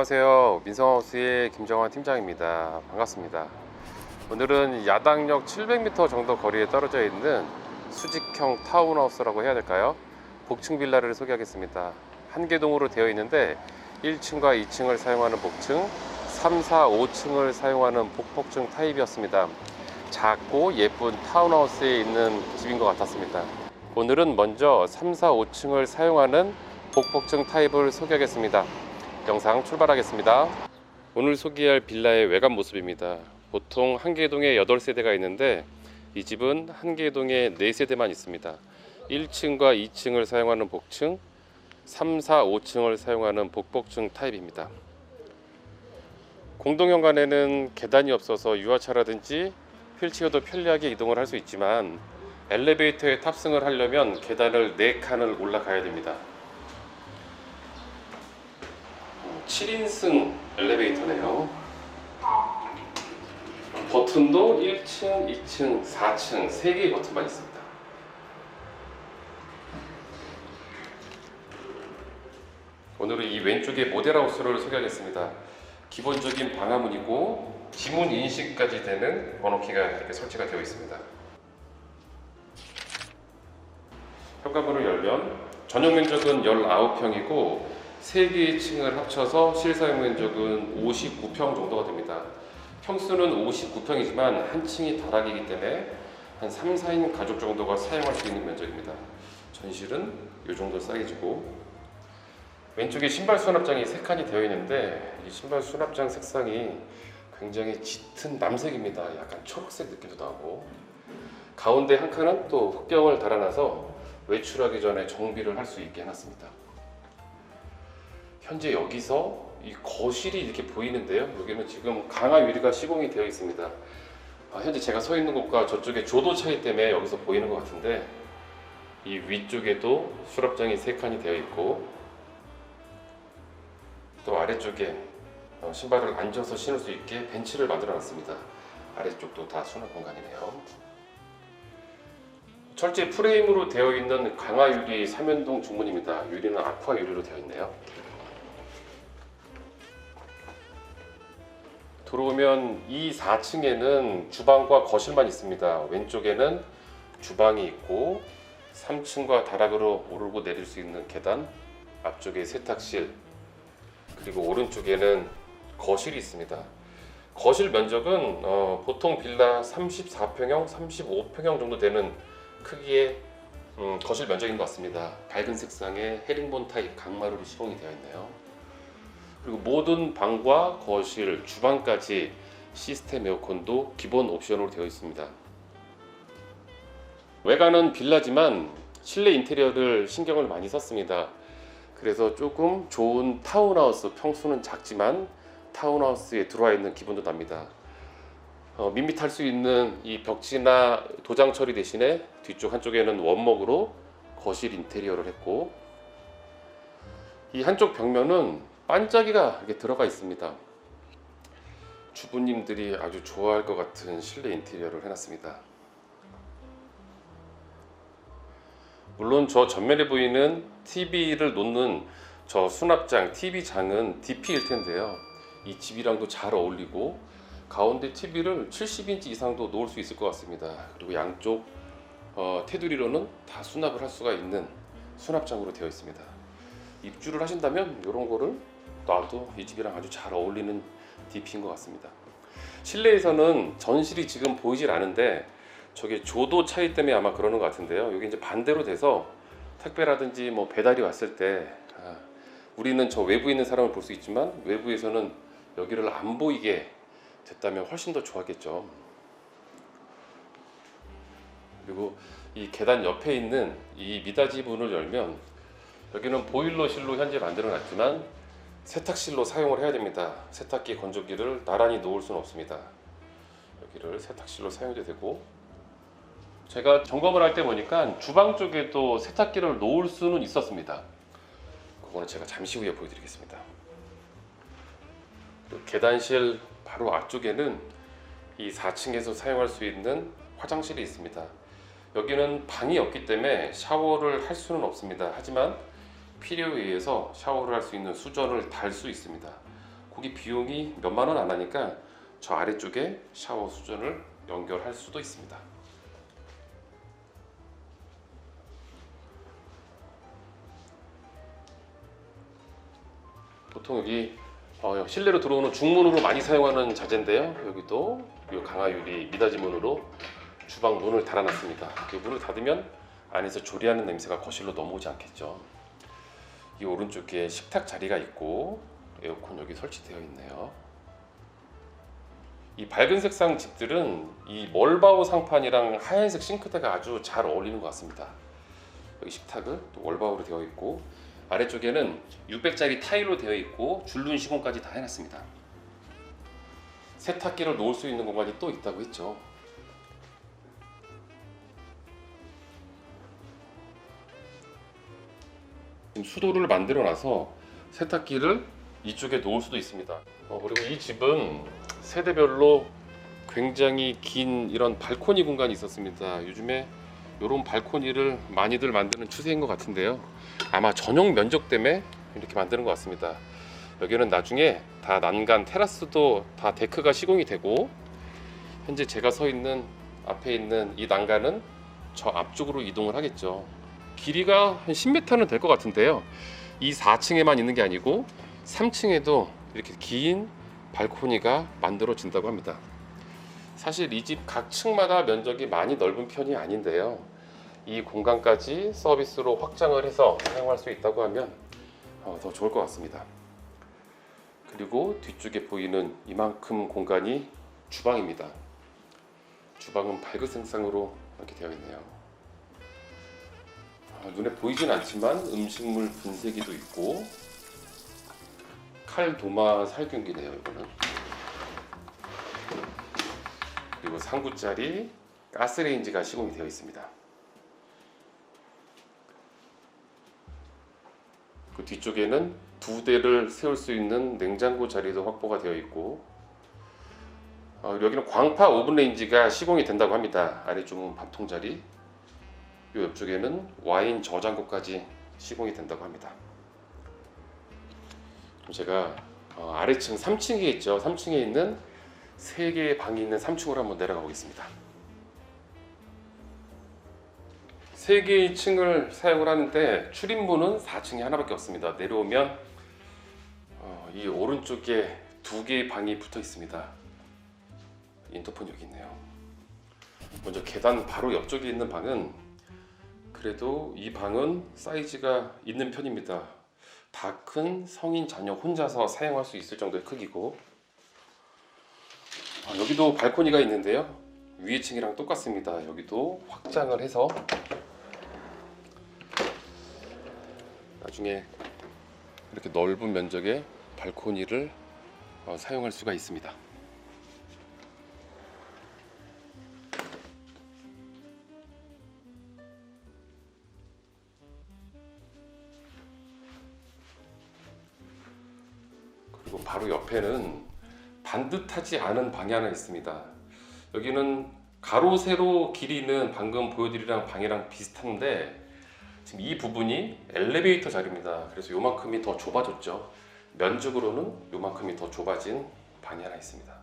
안녕하세요. 민성하우스의 김정환 팀장입니다. 반갑습니다. 오늘은 야당역 700m 정도 거리에 떨어져 있는 수직형 타운하우스라고 해야 될까요? 복층 빌라를 소개하겠습니다. 한 개동으로 되어 있는데 1층과 2층을 사용하는 복층, 3, 4, 5층을 사용하는 복복층 타입이었습니다. 작고 예쁜 타운하우스에 있는 집인 것 같았습니다. 오늘은 먼저 3, 4, 5층을 사용하는 복복층 타입을 소개하겠습니다. 영상 출발하겠습니다. 오늘 소개할 빌라의 외관 모습입니다. 보통 한 개동에 8세대가 있는데 이 집은 한 개동에 4세대만 있습니다. 1층과 2층을 사용하는 복층, 3, 4, 5층을 사용하는 복복층 타입입니다. 공동현관에는 계단이 없어서 유아차라든지 휠체어도 편리하게 이동을 할 수 있지만 엘리베이터에 탑승을 하려면 계단을 4칸을 올라가야 됩니다. 7인승 엘리베이터네요. 버튼도 1층, 2층, 4층 3개의 버튼만 있습니다. 오늘은 이 왼쪽에 모델하우스를 소개하겠습니다. 기본적인 방화문이고 지문 인식까지 되는 번호키가 이렇게 설치가 되어 있습니다. 현관문을 열면 전용 면적은 19평이고 3개의 층을 합쳐서 실사용 면적은 59평 정도가 됩니다. 평수는 59평이지만 한 층이 다락이기 때문에 한 3, 4인 가족 정도가 사용할 수 있는 면적입니다. 전실은 이 정도 사이즈고 왼쪽에 신발 수납장이 3칸이 되어 있는데 이 신발 수납장 색상이 굉장히 짙은 남색입니다. 약간 초록색 느낌도 나고 가운데 한 칸은 또 흑경을 달아놔서 외출하기 전에 정비를 할 수 있게 해놨습니다. 현재 여기서 이 거실이 이렇게 보이는데요. 여기는 지금 강화 유리가 시공이 되어 있습니다. 아, 현재 제가 서 있는 곳과 저쪽에 조도 차이 때문에 여기서 보이는 것 같은데 이 위쪽에도 수납장이 세 칸이 되어 있고 또 아래쪽에 어, 신발을 앉아서 신을 수 있게 벤치를 만들어 놨습니다. 아래쪽도 다 수납 공간이네요. 철제 프레임으로 되어 있는 강화 유리 삼연동 중문입니다. 유리는 아쿠아 유리로 되어 있네요. 들어오면 이 4층에는 주방과 거실만 있습니다. 왼쪽에는 주방이 있고 3층과 다락으로 오르고 내릴 수 있는 계단, 앞쪽에 세탁실, 그리고 오른쪽에는 거실이 있습니다. 거실 면적은 어, 보통 빌라 34평형, 35평형 정도 되는 크기의 음, 거실 면적인 것 같습니다. 밝은 색상의 헤링본 타입 강마루로 시공이 되어 있네요. 그리고 모든 방과 거실, 주방까지 시스템 에어컨도 기본 옵션으로 되어 있습니다. 외관은 빌라지만 실내 인테리어를 신경을 많이 썼습니다. 그래서 조금 좋은 타운하우스, 평수는 작지만 타운하우스에 들어와 있는 기분도 납니다. 어, 밋밋할 수 있는 이 벽지나 도장 처리 대신에 뒤쪽 한쪽에는 원목으로 거실 인테리어를 했고 이 한쪽 벽면은 반짝이가 이렇게 들어가 있습니다. 주부님들이 아주 좋아할 것 같은 실내 인테리어를 해놨습니다. 물론 저 전면에 보이는 TV를 놓는 저 수납장, TV장은 DP일 텐데요. 이 집이랑도 잘 어울리고 가운데 TV를 70인치 이상도 놓을 수 있을 것 같습니다. 그리고 양쪽 어, 테두리로는 다 수납을 할 수가 있는 수납장으로 되어 있습니다. 입주를 하신다면 이런 거를 놔도 이 집이랑 아주 잘 어울리는 DP인 것 같습니다. 실내에서는 전실이 지금 보이질 않은데 저게 조도 차이 때문에 아마 그러는 것 같은데요. 여기 이제 반대로 돼서 택배라든지 뭐 배달이 왔을 때 아, 우리는 저 외부에 있는 사람을 볼 수 있지만 외부에서는 여기를 안 보이게 됐다면 훨씬 더 좋았겠죠. 그리고 이 계단 옆에 있는 이 미닫이 문을 열면 여기는 보일러실로 현재 만들어 놨지만 세탁실로 사용을 해야 됩니다. 세탁기, 건조기를 나란히 놓을 수는 없습니다. 여기를 세탁실로 사용해도 되고 제가 점검을 할 때 보니까 주방 쪽에도 세탁기를 놓을 수는 있었습니다. 그거는 제가 잠시 후에 보여드리겠습니다. 그리고 계단실 바로 앞쪽에는 이 4층에서 사용할 수 있는 화장실이 있습니다. 여기는 방이 없기 때문에 샤워를 할 수는 없습니다. 하지만 필요에 의해서 샤워를 할 수 있는 수전을 달 수 있습니다. 거기 비용이 몇만 원 안 하니까 저 아래쪽에 샤워 수전을 연결할 수도 있습니다. 보통 여기 어, 실내로 들어오는 중문으로 많이 사용하는 자재인데요. 여기도 이 강화유리 미닫이문으로 주방 문을 달아놨습니다. 이 문을 닫으면 안에서 조리하는 냄새가 거실로 넘어오지 않겠죠. 이 오른쪽에 식탁 자리가 있고 에어컨 여기 설치되어 있네요. 이 밝은 색상 집들은 이 멀바우 상판이랑 하얀색 싱크대가 아주 잘 어울리는 것 같습니다. 여기 식탁은 또 월바우로 되어 있고 아래쪽에는 600짜리 타일로 되어 있고 줄눈 시공까지 다 해놨습니다. 세탁기를 놓을 수 있는 공간이 또 있다고 했죠. 지금 수도를 만들어 놔서 세탁기를 이쪽에 놓을 수도 있습니다. 어, 그리고 이 집은 세대별로 굉장히 긴 이런 발코니 공간이 있었습니다. 요즘에 이런 발코니를 많이들 만드는 추세인 것 같은데요. 아마 전용 면적 때문에 이렇게 만드는 것 같습니다. 여기는 나중에 다 난간 테라스도 다 데크가 시공이 되고 현재 제가 서 있는 앞에 있는 이 난간은 저 앞쪽으로 이동을 하겠죠. 길이가 한 10m는 될 것 같은데요. 이 4층에만 있는 게 아니고 3층에도 이렇게 긴 발코니가 만들어진다고 합니다. 사실 이 집 각 층마다 면적이 많이 넓은 편이 아닌데요. 이 공간까지 서비스로 확장을 해서 사용할 수 있다고 하면 어, 더 좋을 것 같습니다. 그리고 뒤쪽에 보이는 이만큼 공간이 주방입니다. 주방은 밝은 색상으로 이렇게 되어 있네요. 아, 눈에 보이진 않지만 음식물 분쇄기도 있고 칼 도마 살균기네요. 이거는 그리고 상구짜리 가스레인지가 시공이 되어 있습니다. 그 뒤쪽에는 두 대를 세울 수 있는 냉장고 자리도 확보가 되어 있고 어, 여기는 광파 오븐 레인지가 시공이 된다고 합니다. 아래쪽은 밥통 자리, 이 옆쪽에는 와인 저장고까지 시공이 된다고 합니다. 제가 어, 아래층 3층에 있죠. 3층에 있는 세 개의 방이 있는 3층으로 한번 내려가 보겠습니다. 세 개의 층을 사용을 하는데 출입문은 4층에 하나밖에 없습니다. 내려오면 어, 이 오른쪽에 두 개의 방이 붙어 있습니다. 인터폰 여기 있네요. 먼저 계단 바로 옆쪽에 있는 방은 그래도 이 방은 사이즈가 있는 편입니다. 다 큰 성인 자녀 혼자서 사용할 수 있을 정도의 크기고 아, 여기도 발코니가 있는데요. 위에 층이랑 똑같습니다. 여기도 확장을 해서 나중에 이렇게 넓은 면적의 발코니를 어, 사용할 수가 있습니다. 반듯하지 않은 방이 하나 있습니다. 여기는 가로 세로 길이는 방금 보여드리랑 방이랑 비슷한데 지금 이 부분이 엘리베이터 자리입니다. 그래서 요만큼이 더 좁아졌죠. 면적으로는 요만큼이 더 좁아진 방이 하나 있습니다.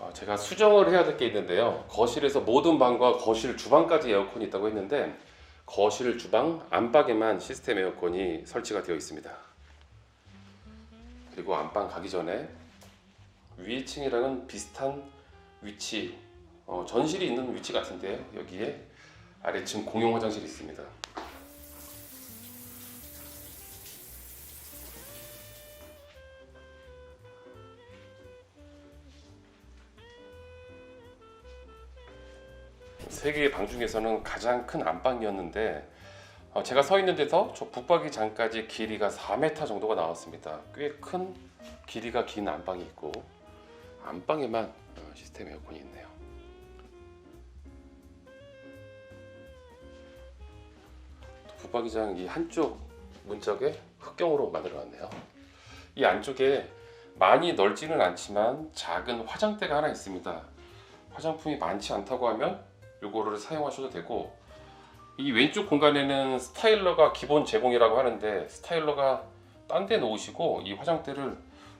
어, 제가 수정을 해야 될 게 있는데요. 거실에서 모든 방과 거실 주방까지 에어컨이 있다고 했는데 거실 주방 안방에만 시스템 에어컨이 설치가 되어 있습니다. 그리고 안방 가기 전에 위에 층이랑은 비슷한 위치 어, 전실이 있는 위치 같은데요. 여기에 아래층 공용 화장실이 있습니다. 세 개의 방 중에서는 가장 큰 안방이었는데 어, 제가 서 있는 데서 저 북박이 장까지 길이가 4m 정도가 나왔습니다. 꽤 큰 길이가 긴 안방이 있고 안방에만 어, 시스템 에어컨이 있네요. 북박이장 이 한쪽 문짝에 흑경으로 만들어놨네요. 이 안쪽에 많이 넓지는 않지만 작은 화장대가 하나 있습니다. 화장품이 많지 않다고 하면 요거를 사용하셔도 되고 이 왼쪽 공간에는 스타일러가 기본 제공이라고 하는데 스타일러가 딴 데 놓으시고 이 화장대를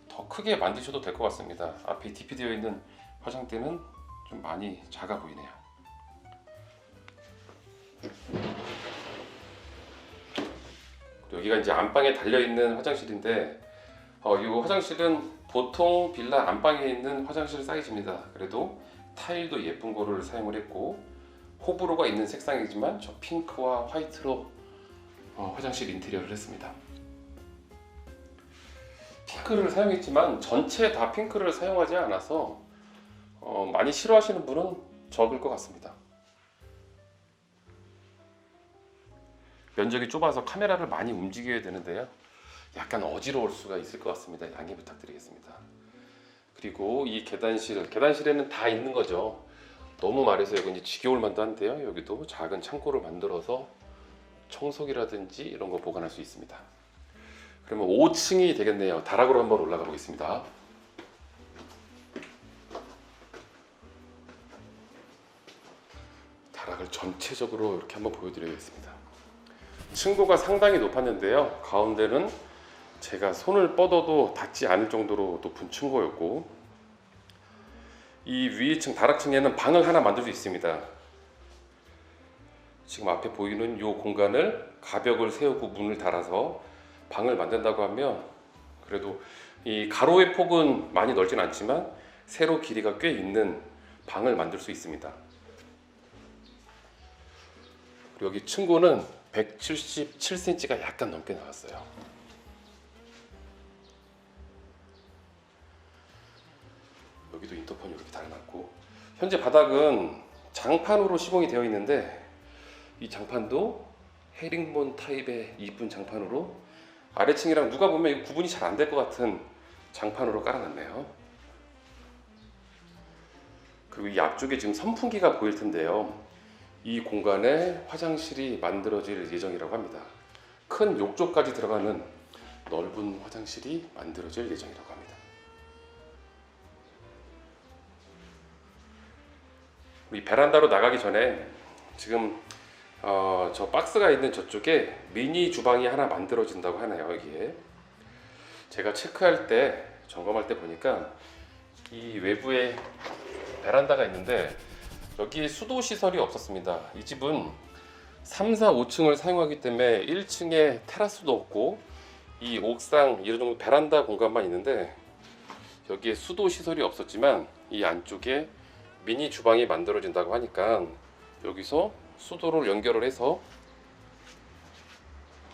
더 크게 만드셔도 될 것 같습니다. 앞에 DP 되어 있는 화장대는 좀 많이 작아 보이네요. 여기가 이제 안방에 달려 있는 화장실인데 어, 이 화장실은 보통 빌라 안방에 있는 화장실 사이즈입니다. 그래도 타일도 예쁜 거를 사용을 했고 호불호가 있는 색상이지만 저 핑크와 화이트로 어, 화장실 인테리어를 했습니다. 핑크를 사용했지만 전체 다 핑크를 사용하지 않아서 어, 많이 싫어하시는 분은 적을 것 같습니다. 면적이 좁아서 카메라를 많이 움직여야 되는데요. 약간 어지러울 수가 있을 것 같습니다. 양해 부탁드리겠습니다. 그리고 이 계단실, 계단실에는 다 있는 거죠. 너무 말해서 여기 이제 지겨울 만도 한데요. 여기도 작은 창고를 만들어서 청소기라든지 이런 거 보관할 수 있습니다. 그러면 5층이 되겠네요. 다락으로 한번 올라가 보겠습니다. 다락을 전체적으로 이렇게 한번 보여드리겠습니다. 층고가 상당히 높았는데요. 가운데는 제가 손을 뻗어도 닿지 않을 정도로 높은 층고였고 이 위층 다락층에는 방을 하나 만들 수 있습니다. 지금 앞에 보이는 이 공간을 가벽을 세우고 문을 달아서 방을 만든다고 하면 그래도 이 가로의 폭은 많이 넓진 않지만 세로 길이가 꽤 있는 방을 만들 수 있습니다. 여기 층고는 177cm가 약간 넘게 나왔어요. 여기도 인터폰이 이렇게 달아놨고 현재 바닥은 장판으로 시공이 되어 있는데 이 장판도 헤링본 타입의 이쁜 장판으로 아래층이랑 누가 보면 구분이 잘 안 될 것 같은 장판으로 깔아놨네요. 그리고 이 앞쪽에 지금 선풍기가 보일 텐데요. 이 공간에 화장실이 만들어질 예정이라고 합니다. 큰 욕조까지 들어가는 넓은 화장실이 만들어질 예정이라고 합니다. 이 베란다로 나가기 전에 지금 어, 저 박스가 있는 저쪽에 미니 주방이 하나 만들어진다고 하네요 여기에. 제가 체크할 때 점검할 때 보니까 이 외부에 베란다가 있는데 여기에 수도 시설이 없었습니다. 이 집은 3, 4, 5층을 사용하기 때문에 1층에 테라스도 없고 이 옥상 이런 정도 베란다 공간만 있는데 여기에 수도 시설이 없었지만 이 안쪽에 미니 주방이 만들어진다고 하니까 여기서 수도를 연결을 해서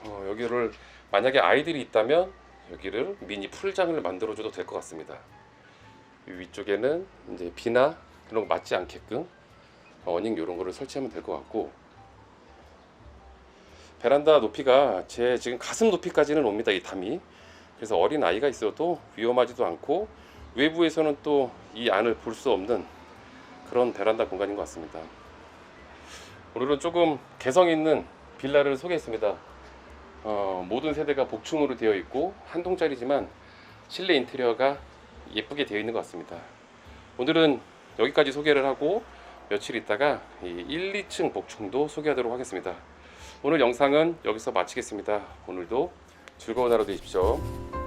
어, 여기를 만약에 아이들이 있다면 여기를 미니 풀장을 만들어줘도 될 것 같습니다. 이 위쪽에는 이제 비나 그런 거 맞지 않게끔 어닝 이런 거를 설치하면 될 것 같고 베란다 높이가 제 지금 가슴 높이까지는 옵니다 이 담이 그래서 어린 아이가 있어도 위험하지도 않고 외부에서는 또 이 안을 볼 수 없는 그런 베란다 공간인 것 같습니다. 오늘은 조금 개성 있는 빌라를 소개했습니다. 어, 모든 세대가 복층으로 되어 있고 한 동짜리지만 실내 인테리어가 예쁘게 되어 있는 것 같습니다. 오늘은 여기까지 소개를 하고 며칠 있다가 이 1, 2층 복층도 소개하도록 하겠습니다. 오늘 영상은 여기서 마치겠습니다. 오늘도 즐거운 하루 되십시오.